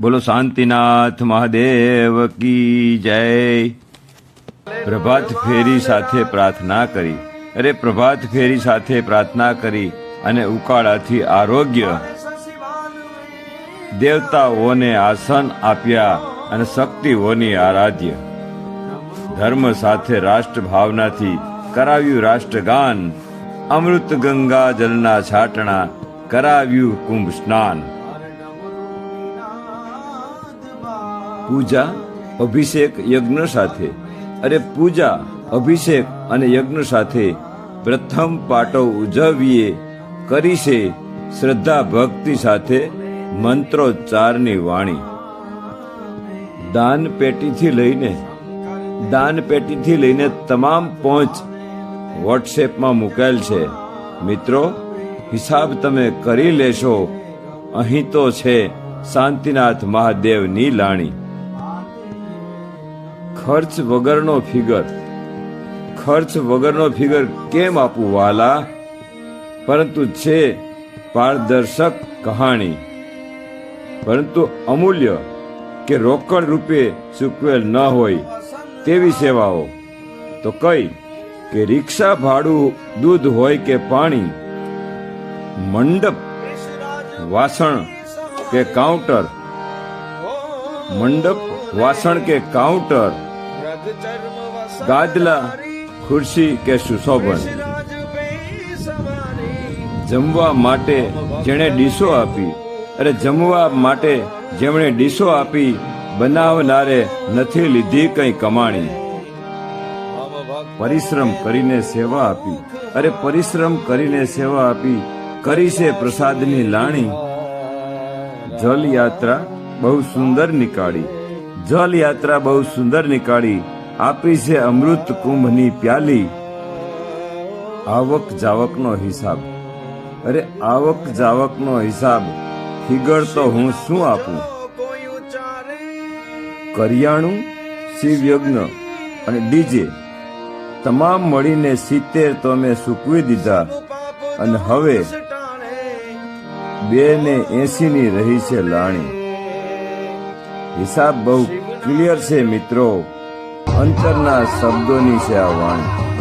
બોલો શાંતિનાથ મહાદેવ કી જય. પ્રભાત ફેરી સાથે પ્રાર્થના કરી. અરે પ્રભાત ફેરી સાથે પ્રાર્થના કરી અને ઉકાળાથી આરોગ્ય દેવતાઓને આસન આપ્યા અને શક્તિઓની આરાધ્ય. ધર્મ સાથે રાષ્ટ્ર ભાવનાથી કરાવ્યું રાષ્ટ્રગાન. અમૃત ગંગા જલના છાટણા કરાવ્યું કુંભ સ્નાન. પૂજા, અભિષેક, યજ્ઞ સાથે. અરે પૂજા, અભિષેક અને યજ્ઞ સાથે પ્રથમ પાટો ઉજવીએ કરી છે શ્રદ્ધા ભક્તિ સાથે મંત્રોચ્ચારની વાણી. દાન પેટીથી લઈને દાન પેટીથી લઈને તમામ પહોંચ વોટ્સએપમાં મુકેલ છે. મિત્રો, હિસાબ તમે કરી લેશો. અહીં તો છે શાંતિનાથ મહાદેવની લાણી. ખર્ચ વગરનો ફિગર. ખર્ચ વગરનો ફિગર કેમ આપું, વાલા? પરંતુ છે પારદર્શક કહાણી. પરંતુ અમૂલ્ય કે રોકડ રૂપે ચૂકવેલ ન હોય તેવી સેવાઓ. તો કઈ કે રિક્ષા ભાડું દૂધ હોય કે પાણી, મંડપ, વાસણ કે કાઉન્ટર, મંડપ, વાસણ કે કાઉન્ટર ગાદલા, ખુરશી કે સુશોભન? જમવા માટે જેણે ડીશો આપી, અરે જમવા માટે જેમણે ડીશો આપી, બનાવનારે નથી લીધી કઈ કમાણી. પરિશ્રમ કરીને સેવા આપી, અરે પરિશ્રમ કરીને સેવા આપી, કરી છે પ્રસાદની લાણી. જલ યાત્રા બહુ સુંદર નીકાળી જલ યાત્રા બહુ સુંદર નીકાળી આપી છે અમૃત કુંભની પ્યાલી. આવક જાવકનો હિસાબ. અરે આવક જાવકનો હિસાબ. ફિગર તો હું શું આપું? કરિયાણું, શિવયજ્ઞ અને ડીજે. તમામ મળીને સિત્તેર તો મેં સૂકવી દીધા. અને હવે બે ને એસી ની રહી છે લાણી. હિસાબ બહુ ક્લિયર છે મિત્રો. અંતરના શબ્દોની છે આ વાણી.